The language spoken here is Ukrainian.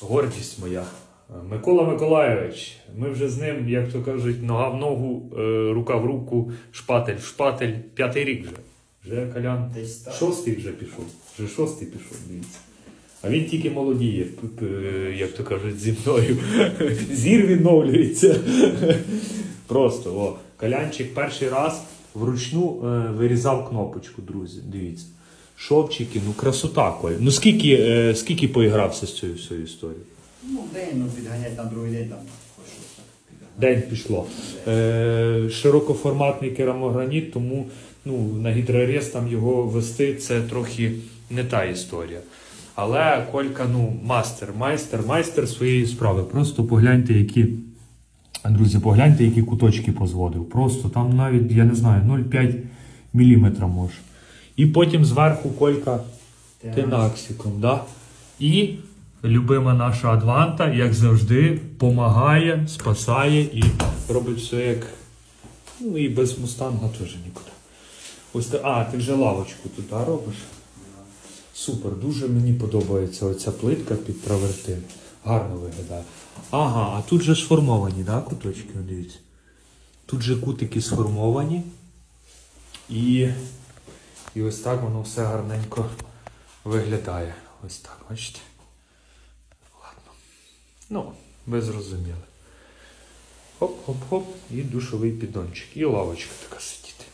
гордість моя. Микола Миколайович, ми вже з ним, як то кажуть, нога в ногу, е, рука в руку, шпатель в шпатель, п'ятий рік вже. Вже Десь шостий вже пішов. Вже шостий пішов, дивіться. А він тільки молодіє, п- як то кажуть, зі мною. Зір відновлюється. Просто, о, Колянчик перший раз вручну е, вирізав кнопочку, друзі. Дивіться. Шовчики, ну красота Коль. Ну скільки, е, скільки поігрався з цією всією історією? Ну, день ну, підганять на другий день там. хоч щось так. День пішло. Е, широкоформатний керамограніт, тому ну, на гідрорез там його вести це трохи не та історія. Але Колька, ну, мастер, майстер, майстер своєї справи. Просто погляньте, які. Друзі, погляньте, які куточки позводив. Просто там навіть, я не знаю, 0,5 мм може. І потім зверху Колька тенаксиком. Да? І любима наша Адванта, як завжди, допомагає, спасає і робить все як. Ну і без мустанга теж нікуди. Ось А, ти вже лавочку тут да, робиш? Супер, дуже мені подобається оця плитка під травертин. Гарно виглядає. Ага, а тут же сформовані, да, куточки, дивіться. Тут же кутики сформовані. І, і ось так воно все гарненько виглядає. Ось так, бачите? Ладно. Ну, ви зрозуміли. Хоп-хоп-хоп, і душовий піддончик. І лавочка така сидіти.